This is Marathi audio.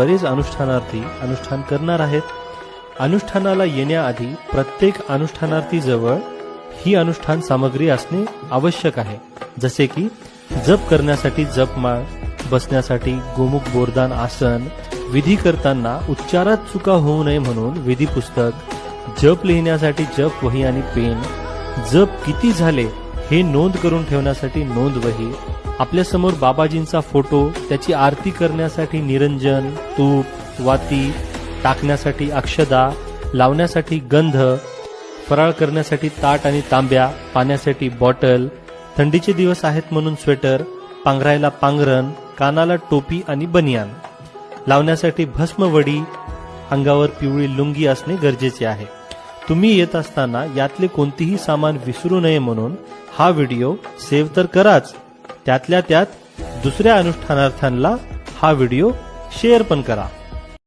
बरेच अनुष्ठानार्थी अनुष्ठान करणार आहेत. अनुष्ठानाला येण्याआधी प्रत्येक अनुष्ठानार्थीजवळ ही अनुष्ठान सामग्री असणे आवश्यक आहे. जसे की जप करण्यासाठी जपमाळ बसण्यासाठी गोमुख बोरदान आसन विधी करताना उच्चारात चुका होऊ नये म्हणून विधी पुस्तक जप लिहिण्यासाठी जप वही आणि पेन जप किती झाले हे नोंद करून ठेवण्यासाठी नोंद वही आपल्यासमोर बाबाजींचा फोटो त्याची आरती करण्यासाठी निरंजन तूप वाती टाकण्यासाठी अक्षदा लावण्यासाठी गंध फराळ करण्यासाठी ताट आणि तांब्या पाण्यासाठी बॉटल थंडीचे दिवस आहेत म्हणून स्वेटर पांघरायला पांघरण कानाला टोपी आणि बनियान. लावण्यासाठी भस्मवडी अंगावर पिवळी लुंगी असणे गरजेचे आहे. तुम्ही येत असताना यातले कोणतेही सामान विसरू नये म्हणून हा व्हिडिओ सेव्ह तर कराच. त्यातल्या त्यात दुसऱ्या अनुष्ठानार्थ्यांना हा व्हिडिओ शेअर पण करा.